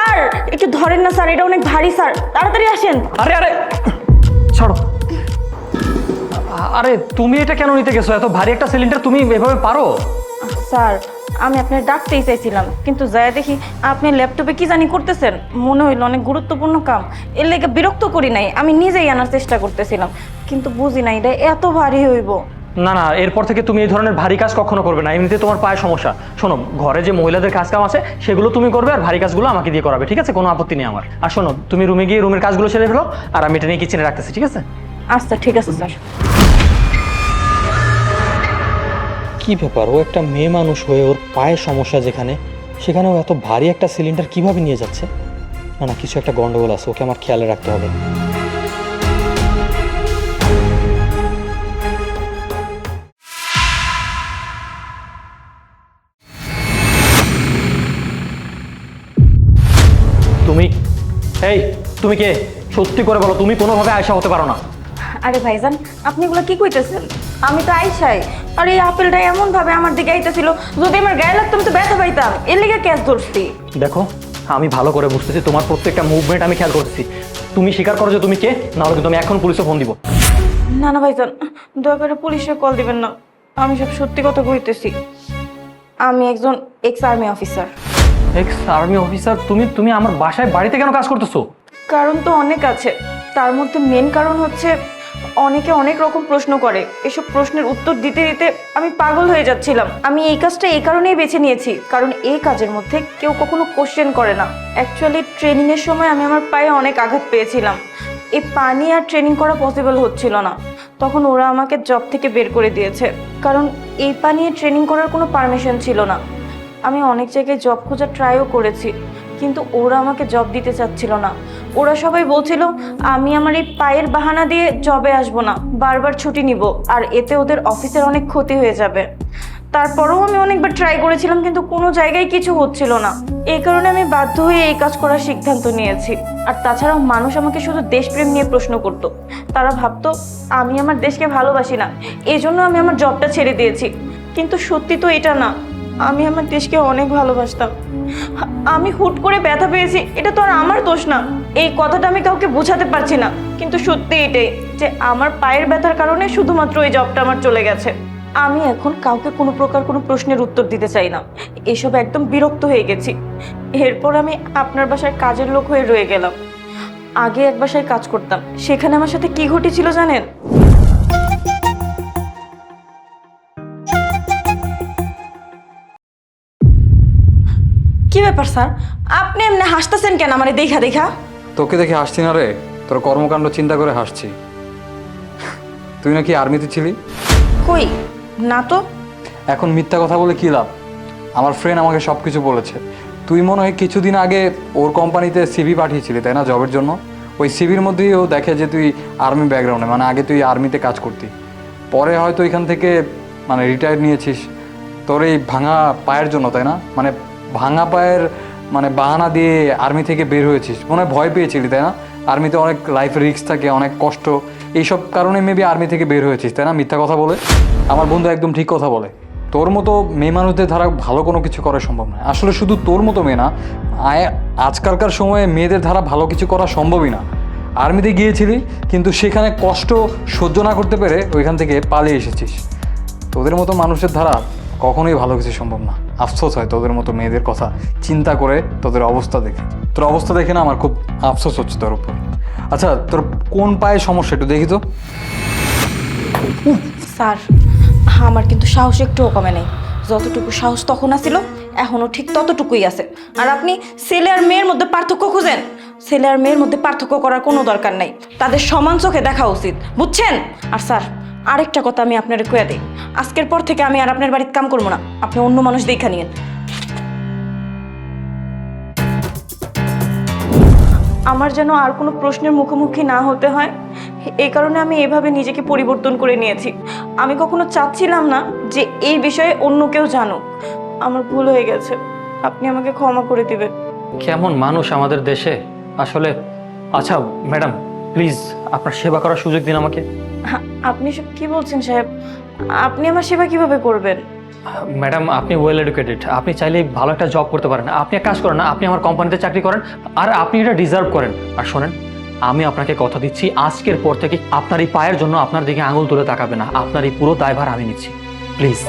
Sir একটু ধরেন না স্যার এটা অনেক ভারী স্যার। তাড়াতাড়ি আসেন। আরে আরে ছাড়ো। আরে তুমি এটা কেন নিতে গেছো? এত ভারী একটা সিলিন্ডার তুমি এভাবে পারো? স্যার আমি আপনার ডাকতেই চাইছিলাম কিন্তু যায় দেখি আপনি ল্যাপটপে কি জানি করতেছেন। মনে হইল অনেক গুরুত্বপূর্ণ কাম। এর লেগে বিরক্ত করি নাই আমি নিজেই আনার চেষ্টা করতেছিলাম। কিন্তু বুঝি নাই এটা এত ভারী হইব। না না এরপর থেকে তুমি এই ধরনের ভারী কাজ কখনো করবে না। এমনিতে তোমার পায়ে সমস্যা। শোনো ঘরে যে মহিলাদের কাজ কাম আছে সেগুলো তুমি করবে আর ভারী কাজগুলো আমাকে দিয়ে করাবে ঠিক আছে? কোনো আপত্তি নেই আমার। আর শোনো তুমি রুমে গিয়ে রুমের কাজগুলো সেরে ফেলো আর আমি এটা নিয়ে কিচেনে রাখতেছি ঠিক আছে? আচ্ছা ঠিক আছে স্যার। কি ব্যাপার? ও একটা মেয়ে মানুষ হয়ে ওর পায়ে সমস্যা যেখানে সেখানে ও এত ভারী একটা সিলিন্ডার কীভাবে নিয়ে যাচ্ছে? না না কিছু একটা গন্ডগোল আছে ওকে আমার খেয়ালে রাখতে হবে। এই তুমি কে? সত্যি করে বলো তুমি কোনোভাবে আয়সা হতে পারো না। আরে ভাইজান আপনি এগুলো কি কইতেছেন? আমি তো আইসাই আর এই আপেলটা এমন ভাবে আমার দিকে আইতেছিল যদি আমার গায়ে লাগতো আমি তো ব্যথা পাইতাম। এর লেগে ক্যাচ ধরছি। দেখো আমি ভালো করে বুঝতেছি তোমার প্রত্যেকটা মুভমেন্ট আমি খেয়াল করছি তুমি স্বীকার করো যে তুমি কে নাহলে কিন্তু আমি এখন পুলিশে ফোন দিব। না না ভাইজান দয়া করে পুলিশে কল দিবেন না। আমি সব সত্যি কথা কইতেছি। আমি একজন ex army officer ex army officer তুমি তুমি আমার বাসায় বাড়িতে কেন কাজ করতেছো? কারণ তো অনেক আছে। তার মধ্যে মেন কারণ হচ্ছে অনেকে অনেক রকম প্রশ্ন করে। এসব প্রশ্নের উত্তর দিতে দিতে আমি পাগল হয়ে যাচ্ছিলাম। আমি এই কাজটা এই কারণেই বেছে নিয়েছি, কারণ এই কাজের মধ্যে কেউ কখনো কোশ্চেন করে না। অ্যাকচুয়ালি ট্রেনিংয়ের সময় আমি আমার পায়ে অনেক আঘাত পেয়েছিলাম। এই পানি আর ট্রেনিং করা পসিবল হচ্ছিল না। তখন ওরা আমাকে জব থেকে বের করে দিয়েছে। কারণ এই পা নিয়ে ট্রেনিং করার কোনো পারমিশন ছিল না। আমি অনেক জায়গায় জব খোঁজার ট্রাইও করেছি, কিন্তু ওরা আমাকে জব দিতে চাচ্ছিল না। ওরা সবাই বলছিল, আমি আমার এই পায়ের বাহানা দিয়ে জবে আসব না, বারবার ছুটি নিব, আর এতে ওদের অফিসের অনেক ক্ষতি হয়ে যাবে। তারপরেও আমি অনেকবার ট্রাই করেছিলাম, কিন্তু কোনো জায়গায় কিছু হচ্ছিল না। এই কারণে আমি বাধ্য হয়ে এই কাজ করার সিদ্ধান্ত নিয়েছি। আর তাছাড়াও মানুষ আমাকে শুধু দেশপ্রেম নিয়ে প্রশ্ন করতো। তারা ভাবতো, আমি আমার দেশকে ভালোবাসি না এই জন্য আমি আমার জবটা ছেড়ে দিয়েছি। কিন্তু সত্যি তো এটা না। আমি আমার দেশকে অনেক ভালোবাসতাম। আমি হুট করে ব্যথা পেয়েছি, এটা তো আর আমার দোষ না। এই কথাটা আমি কাউকে বোঝাতে পারছি না। কিন্তু সত্যি এটাই যে আমার পায়ের ব্যথার কারণে শুধুমাত্র এই জবটা আমার চলে গেছে। আমি এখন কাউকে কোনো প্রকার কোনো প্রশ্নের উত্তর দিতে চাই না। এসব একদম বিরক্ত হয়ে গেছি। এরপর আমি আপনার বাসায় কাজের লোক হয়ে রয়ে গেলাম। আগে এক বাসায় কাজ করতাম। সেখানে আমার সাথে কি ঘটেছিল জানেন? কি ব্যাপার স্যার? আপনি এমনি হাসতেছেন কেন আমার দেখা দেখা? তোকে দেখে হাসছি না রে তোর কর্মকাণ্ড চিন্তা করে হাসছি। তুই নাকি আর্মিতে ছিলি? কই? না তো। এখন মিথ্যা কথা বলে কী লাভ? আমার ফ্রেন্ড আমাকে সব কিছু বলেছে। তুই মনে হয় কিছুদিন আগে ওর কোম্পানিতে সিভি পাঠিয়েছিলি তাই না জবের জন্য? ওই সিভির মধ্যেই ও দেখে যে তুই আর্মি ব্যাকগ্রাউন্ডে মানে আগে তুই আর্মিতে কাজ করতি। পরে হয়তো এখান থেকে মানে রিটায়ার নিয়েছিস। তোর এই ভাঙা পায়ের জন্য তাই না? মানে ভাঙা পায়ের মানে বাহানা দিয়ে আর্মি থেকে বের হয়েছিস। মনে হয় ভয় পেয়েছিলি, তাই না? আর্মিতে অনেক লাইফ রিস্ক থাকে, অনেক কষ্ট। এইসব কারণে মেবি আর্মি থেকে বের হয়েছিস, তাই না? মিথ্যা কথা বলে। আমার বন্ধু একদম ঠিক কথা বলে। তোর মতো মেয়ে মানুষদের ধারা ভালো কোনো কিছু করা সম্ভব নয়। আসলে শুধু তোর মতো মেয়ে না আজকালকার সময়ে মেয়েদের ধারা ভালো কিছু করা সম্ভবই না। আর্মিতে গিয়েছিলি, কিন্তু সেখানে কষ্ট সহ্য না করতে পেরে ওইখান থেকে পালিয়ে এসেছিস। তোদের মতো মানুষের ধারা কখনোই ভালো কিছু সম্ভব না। আফসোস হয় তোদের মতো মেয়েদের কথা। চিন্তা করে তোদের অবস্থা দেখে। তোর অবস্থা দেখে না আমার খুব আফসোস হচ্ছে তোর উপর। আচ্ছা তোর কোন পায়ে সমস্যা একটু দেখি তো? স্যার, আমার কিন্তু সাহস একটুও কমে নেই। যতটুকু সাহস তখন আসিল এখনও ঠিক ততটুকুই আছে। আর আপনি ছেলে আর মেয়ের মধ্যে পার্থক্য খুঁজেন। ছেলে আর মেয়ের মধ্যে পার্থক্য করার কোনো দরকার নাই। তাদের সমান চোখে দেখা উচিত, বুঝছেন? আর স্যার আরেকটা কথা আমি আপনার কয়ে দিই। আজকের পর থেকে আমি আর আপনার বাড়িতে কাম করব না। আপনি অন্য মানুষ দেখা নিয়েন। আমার যেন আর কোনো প্রশ্নের মুখোমুখি না হতে হয় এই কারণে আমি এভাবে নিজেকে পরিবর্তন করে নিয়েছি। আমি কখনো চাচ্ছিলাম না যে এই বিষয়ে অন্য কেউ জানুক। আমার ভুল হয়ে গেছে। আপনি আমাকে ক্ষমা করে দিবেন। কেমন মানুষ আমাদের দেশে? আসলে আচ্ছা ম্যাডাম প্লিজ আপনার সেবা করার সুযোগ দিন আমাকে। আপনি সব কি বলছেন সাহেব? আপনি আমার সেবা কীভাবে করবেন? ম্যাডাম আপনি ওয়েল এডুকেটেড আপনি চাইলে ভালো একটা জব করতে পারেন। আপনি এক কাজ করেন না আপনি আমার কোম্পানিতে চাকরি করেন আর আপনি এটা ডিজার্ভ করেন। আর শোনেন আমি আপনাকে কথা দিচ্ছি আজকের পর থেকে আপনার এই পায়ের জন্য আপনার দিকে আঙুল তুলে তাকাবে না। আপনার এই পুরো দায়ভার আমি নিচ্ছি। প্লিজ